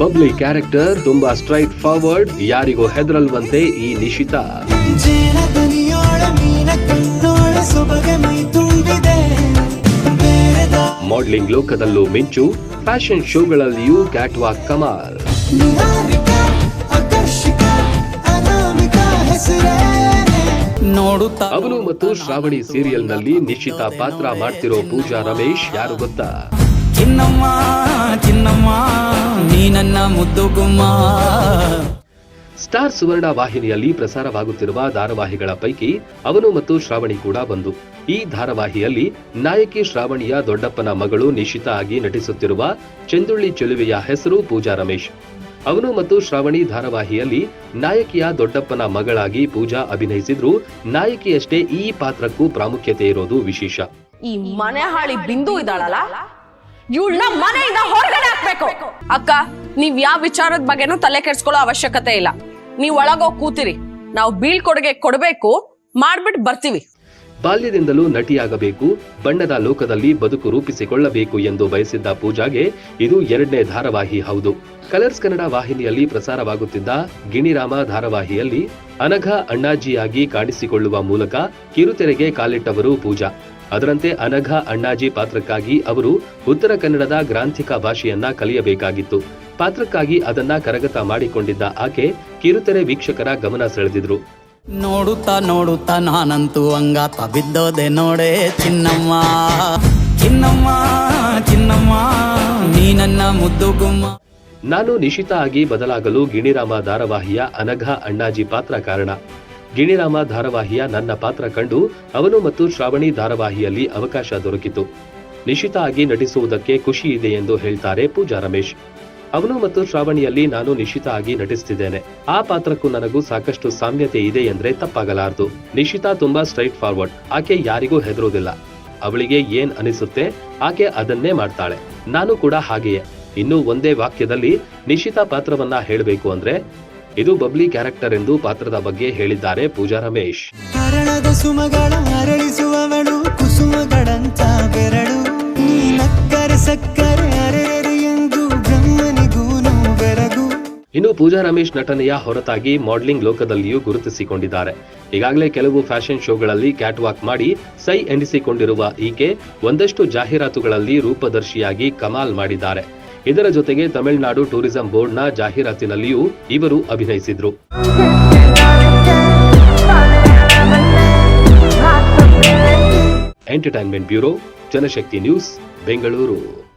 Bubbly character ತುಂಬಾ straight forward ಯಾರಿಗೂ ಹೆದರಲ್ವಂತೆ ಈ ನಿಶಿತಾ. ಮಾಡಲಿಂಗ್ ಲೋಕದಲ್ಲೂ ಮಿಂಚು ಫ್ಯಾಷನ್ ಶೋಗಳಲ್ಲಿಯೂ ಕ್ಯಾಟ್ವಾಕ್ ಕಮಾಲ್. ಅವನು ಮತ್ತು ಶ್ರಾವಣಿ ಸೀರಿಯಲ್ನಲ್ಲಿ ನಿಶ್ಚಿತ ಪಾತ್ರ ಮಾಡ್ತಿರೋ ಪೂಜಾ ರಮೇಶ್ ಯಾರು ಗೊತ್ತಾ? ನನ್ನ ಮುದ್ದು ಗುಮ್ಮ. ಸ್ಟಾರ್ ಸುವರ್ಣ ವಾಹಿನಿಯಲ್ಲಿ ಪ್ರಸಾರವಾಗುತ್ತಿರುವ ಧಾರಾವಾಹಿಗಳ ಪೈಕಿ ಅವನು ಮತ್ತು ಶ್ರಾವಣಿ ಕೂಡ ಬಂದು. ಈ ಧಾರಾವಾಹಿಯಲ್ಲಿ ನಾಯಕಿ ಶ್ರಾವಣಿಯ ದೊಡ್ಡಪ್ಪನ ಮಗಳು ನಿಶಿತ ಆಗಿ ನಟಿಸುತ್ತಿರುವ ಚೆಂದುಳ್ಳಿ ಚೆಲುವೆಯ ಹೆಸರು ಪೂಜಾ ರಮೇಶ್. ಅವನು ಮತ್ತು ಶ್ರಾವಣಿ ಧಾರಾವಾಹಿಯಲ್ಲಿ ನಾಯಕಿಯ ದೊಡ್ಡಪ್ಪನ ಮಗಳಾಗಿ ಪೂಜಾ ಅಭಿನಯಿಸಿದ್ರು ನಾಯಕಿಯಷ್ಟೇ ಈ ಪಾತ್ರಕ್ಕೂ ಪ್ರಾಮುಖ್ಯತೆ ಇರೋದು ವಿಶೇಷ. ಈ ಮನೆ ಹಾಳಿ ಬಿಂದು ಇದ್ದಾಳಲ್ಲ? ಇವಳನ್ನ ಮನೆಯಿಂದ ಹೊರಗಡೆ ಹಾಕ್ಬೇಕು. ಅಕ್ಕ ನೀವ್ ಯಾವ ವಿಚಾರದ ಬಗ್ಗೆನೂ ತಲೆ ಕೆಡ್ಸ್ಕೊಳ್ಳೋ ಅವಶ್ಯಕತೆ ಇಲ್ಲ. ನೀವ್ ಒಳಗೋಗ್ ಕೂತಿರಿ. ನಾವು ಬೀಳ್ಕೊಡುಗೆ ಕೊಡ್ಬೇಕು ಮಾಡ್ಬಿಟ್ಟು ಬರ್ತೀವಿ. ಬಾಲ್ಯದಿಂದಲೂ ನಟಿಯಾಗಬೇಕು ಬಣ್ಣದ ಲೋಕದಲ್ಲಿ ಬದುಕು ರೂಪಿಸಿಕೊಳ್ಳಬೇಕು ಎಂದು ಬಯಸಿದ್ದ ಪೂಜಾಗೆ ಇದು ಎರಡನೇ ಧಾರಾವಾಹಿ ಹೌದು. ಕಲರ್ಸ್ ಕನ್ನಡ ವಾಹಿನಿಯಲ್ಲಿ ಪ್ರಸಾರವಾಗುತ್ತಿದ್ದ ಗಿಣಿರಾಮ ಧಾರಾವಾಹಿಯಲ್ಲಿ ಅನಘ ಅಣ್ಣಾಜಿಯಾಗಿ ಕಾಣಿಸಿಕೊಳ್ಳುವ ಮೂಲಕ ಕಿರುತೆರೆಗೆ ಕಾಲಿಟ್ಟವರು ಪೂಜಾ. ಅದರಂತೆ ಅನಘ ಅಣ್ಣಾಜಿ ಪಾತ್ರಕ್ಕಾಗಿ ಅವರು ಉತ್ತರ ಕನ್ನಡದ ಗ್ರಾಂಥಿಕ ಭಾಷೆಯನ್ನ ಕಲಿಯಬೇಕಾಗಿತ್ತು. ಪಾತ್ರಕ್ಕಾಗಿ ಅದನ್ನ ಕರಗತ ಮಾಡಿಕೊಂಡಿದ್ದ ಆಕೆ ಕಿರುತೆರೆ ವೀಕ್ಷಕರ ಗಮನ ಸೆಳೆದಿದ್ರು. ನೋಡುತ್ತಾ ನೋಡುತ್ತಾ ನಾನಂತೂ ಅಂಗಾತ ಬಿದ್ದೋದೆ ನೋಡೆ ಚಿನ್ನಮ್ಮ. ಚಿನ್ನಮ್ಮ ಚಿನ್ನಮ್ಮ ನೀನನ್ನ ಮುದ್ದು ಗುಮ್ಮ. ನಾನು ನಿಶಿತ ಆಗಿ ಬದಲಾಗಲು ಗಿಣಿರಾಮ ಧಾರಾವಾಹಿಯ ಅನಘ ಅಣ್ಣಾಜಿ ಪಾತ್ರ ಕಾರಣ. ಗಿಣಿರಾಮ ಧಾರಾವಾಹಿಯ ನನ್ನ ಪಾತ್ರ ಕಂಡು ಅವನು ಮತ್ತು ಶ್ರಾವಣಿ ಧಾರಾವಾಹಿಯಲ್ಲಿ ಅವಕಾಶ ದೊರಕಿತು. ನಿಶ್ಚಿತ ಆಗಿ ನಟಿಸುವುದಕ್ಕೆ ಖುಷಿ ಇದೆ ಎಂದು ಹೇಳ್ತಾರೆ ಪೂಜಾ ರಮೇಶ್. ಅವನು ಮತ್ತು ಶ್ರಾವಣಿಯಲ್ಲಿ ನಾನು ನಿಶ್ಚಿತ ಆಗಿ ನಟಿಸ್ತಿದ್ದೇನೆ. ಆ ಪಾತ್ರಕ್ಕೂ ನನಗೂ ಸಾಕಷ್ಟು ಸಾಮ್ಯತೆ ಇದೆ ಎಂದ್ರೆ ತಪ್ಪಾಗಲಾರದು. ನಿಶಿತಾ ತುಂಬಾ ಸ್ಟ್ರೈಟ್ ಫಾರ್ವರ್ಡ್. ಆಕೆ ಯಾರಿಗೂ ಹೆದರೋದಿಲ್ಲ. ಅವಳಿಗೆ ಏನ್ ಅನಿಸುತ್ತೆ ಆಕೆ ಅದನ್ನೇ ಮಾಡ್ತಾಳೆ. ನಾನು ಕೂಡ ಹಾಗೆಯೇ. ಇನ್ನು ಒಂದೇ ವಾಕ್ಯದಲ್ಲಿ ನಿಶಿತಾ ಪಾತ್ರವನ್ನ ಹೇಳಬೇಕು ಅಂದ್ರೆ ಇದು ಬಬ್ಲಿ ಕ್ಯಾರೆಕ್ಟರ್ ಎಂದು ಪಾತ್ರದ ಬಗ್ಗೆ ಹೇಳಿದ್ದಾರೆ ಪೂಜಾ ರಮೇಶ್. ಕರಣದ ಸುಮಗಳ ಅರಳಿಸುವವಳು ಕುಸುಮಗಳಂತ ಬೆರಳು. ನೀ ನಕ್ಕರೆ ಸಕ್ಕರೆ ಅರೆರೆ ಎಂದು ಬ್ರಹ್ಮನಿಗೂನು ಬೆರಗು. ಇನ್ನು ಪೂಜಾ ರಮೇಶ್ ನಟನೆಯ ಹೊರತಾಗಿ ಮಾಡಲಿಂಗ್ ಲೋಕದಲ್ಲಿಯೂ ಗುರುತಿಸಿಕೊಂಡಿದ್ದಾರೆ. ಈಗಾಗಲೇ ಕೆಲವು ಫ್ಯಾಷನ್ ಶೋಗಳಲ್ಲಿ ಕ್ಯಾಟ್ ವಾಕ್ ಮಾಡಿ ಸೈ ಎನಿಸಿಕೊಂಡಿರುವ ಈಕೆ ಒಂದಷ್ಟು ಜಾಹೀರಾತುಗಳಲ್ಲಿ ರೂಪದರ್ಶಿಯಾಗಿ ಕಮಾಲ್ ಮಾಡಿದ್ದಾರೆ. ಇದರ ಜೊತೆಗೆ ತಮಿಳುನಾಡು ಟೂರಿಸಂ ಬೋರ್ಡ್ನ ಜಾಹೀರಾತಿನಲ್ಲಿಯೂ ಇವರು ಅಭಿನಯಿಸಿದ್ರು. Entertainment bureau Janashakti news Bengaluru.